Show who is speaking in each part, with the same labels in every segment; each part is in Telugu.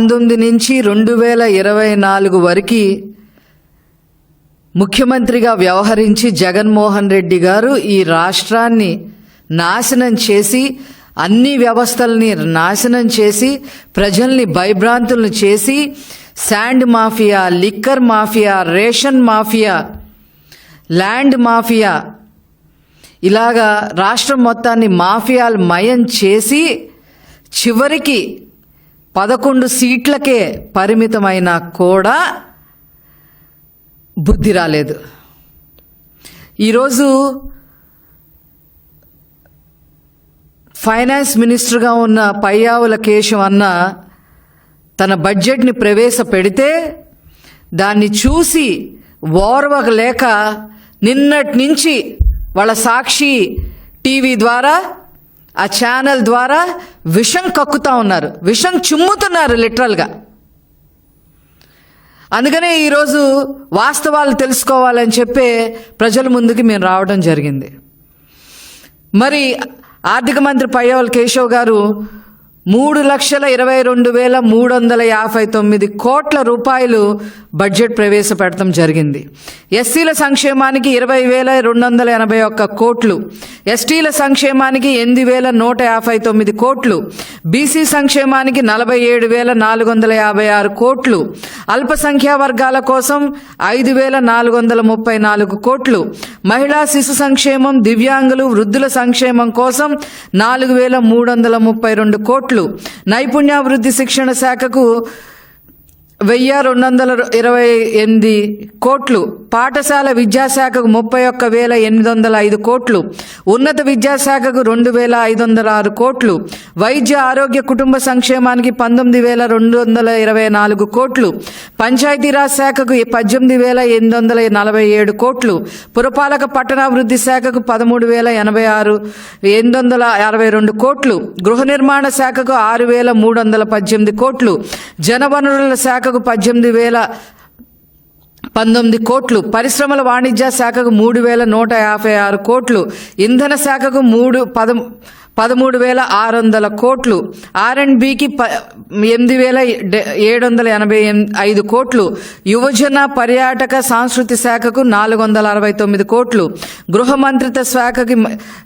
Speaker 1: పంతొమ్మిది నుంచి రెండు వేల ఇరవై నాలుగు వరకు ముఖ్యమంత్రిగా వ్యవహరించి జగన్మోహన్ రెడ్డి గారు ఈ రాష్ట్రాన్ని నాశనం చేసి అన్ని వ్యవస్థల్ని నాశనం చేసి ప్రజల్ని భయభ్రాంతులను చేసి sand mafia liquor mafia ration mafia land mafia ఇలాగా రాష్ట్రం మొత్తాన్ని మాఫియాలు మయం చేసి చివరికి పదకొండు సీట్లకే పరిమితమైనా కూడా బుద్ధి రాలేదు. ఈరోజు ఫైనాన్స్ మినిస్టర్గా ఉన్న పయ్యావుల కేశవ్ అన్న తన బడ్జెట్ని ప్రవేశపెడితే దాన్ని చూసి ఓర్వలేక నిన్నటి నుంచి వాళ్ళ సాక్షి టీవీ ద్వారా ఆ ఛానల్ ద్వారా విషం కక్కుతా ఉన్నారు. విషం చుమ్ముతున్నారు లిటరల్గా. అందుకనే ఈరోజు వాస్తవాలు తెలుసుకోవాలని చెప్పే ప్రజల ముందుకి మేము రావడం జరిగింది. మరి ఆర్థిక మంత్రి పయ్యవల్ కేశవ్ గారు మూడు లక్షల ఇరవై రెండు వేల మూడు వందల యాభై తొమ్మిది కోట్ల రూపాయలు బడ్జెట్ ప్రవేశపెడతాం జరిగింది. ఎస్సీల సంక్షేమానికి ఇరవై వేల రెండు వందల ఎనభై ఒక్క కోట్లు ఎస్టీల సంక్షేమానికి ఎనిమిది వేల నూట యాభై తొమ్మిది కోట్లు బీసీ సంక్షేమానికి నలభై ఏడు వేల నాలుగు వందల యాభై ఆరు కోట్లు అల్పసంఖ్యా వర్గాల కోసం ఐదు వేల నాలుగు వందల ముప్పై నాలుగు కోట్లు మహిళా శిశు సంక్షేమం దివ్యాంగులు వృద్ధుల సంక్షేమం కోసం నాలుగు వేల మూడు వందల ముప్పై రెండు కోట్లు నైపుణ్యాభివృద్ధి శిక్షణ శాఖకు వెయ్యి రెండు వందల ఇరవై ఎనిమిది కోట్లు. పాఠశాల విద్యాశాఖకు ముప్పై ఒక్క వేల ఎనిమిది వందల ఐదు కోట్లు. ఉన్నత విద్యాశాఖకు రెండు వేల ఐదు వందల ఆరు కోట్లు. వైద్య ఆరోగ్య కుటుంబ సంక్షేమానికి పంతొమ్మిది వేల రెండు వందల ఇరవై నాలుగు కోట్లు. పంచాయతీరాజ్ శాఖకు పద్దెనిమిది వేల ఎనిమిది వందల నలభై ఏడు కోట్లు. పురపాలక పట్టణాభివృద్ధి శాఖకు పదమూడు వేల ఎనభై ఆరు ఎనిమిది వందల అరవై రెండు కోట్లు. గృహ నిర్మాణ శాఖకు ఆరు వేల మూడు వందల పద్దెనిమిది కోట్లు. జనవనరుల శాఖ శాఖకు పద్దెనిమిది వేల పంతొమ్మిది కోట్లు పరిశ్రమల వాణిజ్య శాఖకు మూడు వేల నూట యాభై ఆరు కోట్లు ఇంధన శాఖకు మూడు పద పదమూడు వేల ఆరు వందల కోట్లు. ఆర్ అండ్ బికి ప ఎనిమిది వేల డె- ఏడు వందల ఎనభై ఐదు కోట్లు. యువజన పర్యాటక సాంస్కృతి శాఖకు నాలుగు వందల అరవై తొమ్మిది కోట్లు. గృహ మంత్రిత్వ శాఖకి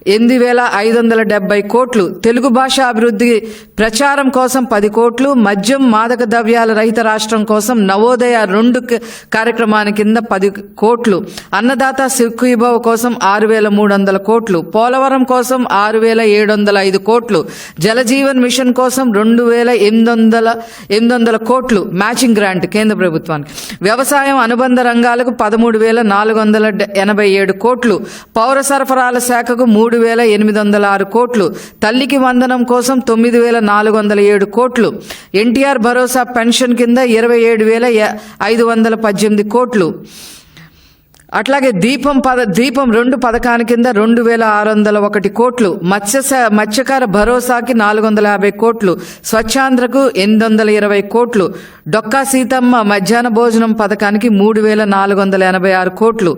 Speaker 1: ఎనిమిది వేల ఐదు వందల డెబ్బై కోట్లు. తెలుగు భాష అభివృద్ధి ప్రచారం కోసం పది కోట్లు. మద్యం మాదక ద్రవ్యాల రహిత రాష్ట్రం కోసం నవోదయ రెండు కార్యక్రమాని కింద పది కోట్లు. అన్నదాత సిక్కుయిభవ కోసం ఆరు వేల మూడు వందల కోట్లు. పోలవరం కోసం ఆరు వేల ఏడు వందల ఐదు కోట్లు. జలజీవన్ మిషన్ కోసం రెండు వేల ఎనిమిది వందల ఎనిమిది వందల కోట్లు మ్యాచింగ్ గ్రాంట్ కేంద్ర ప్రభుత్వానికి. వ్యవసాయం అనుబంధ రంగాలకు పదమూడు వేల నాలుగు వందల ఎనభై ఏడు కోట్లు. పౌర సరఫరాల శాఖకు మూడు వేల ఎనిమిది వందల ఆరు కోట్లు. తల్లికి వందనం కోసం తొమ్మిది వేల నాలుగు వందల ఏడు కోట్లు. ఎన్టీఆర్ భరోసా పెన్షన్ కింద ఇరవై ఏడు వేల ఐదు వందల పద్దెనిమిది కోట్లు. అట్లాగే దీపం పద దీపం రెండు పథకాల కింద రెండు వేల ఆరు వందల ఒకటి కోట్లు మత్స్య స- మత్స్యకార భరోసాకి నాలుగు వందల యాభై కోట్లు స్వచ్ఛాంధ్రకు ఎనిమిది వందల ఇరవై కోట్లు డొక్కా సీతమ్మ మధ్యాహ్న భోజనం పథకానికి మూడు వేల నాలుగు వందల ఎనభై ఆరు కోట్లు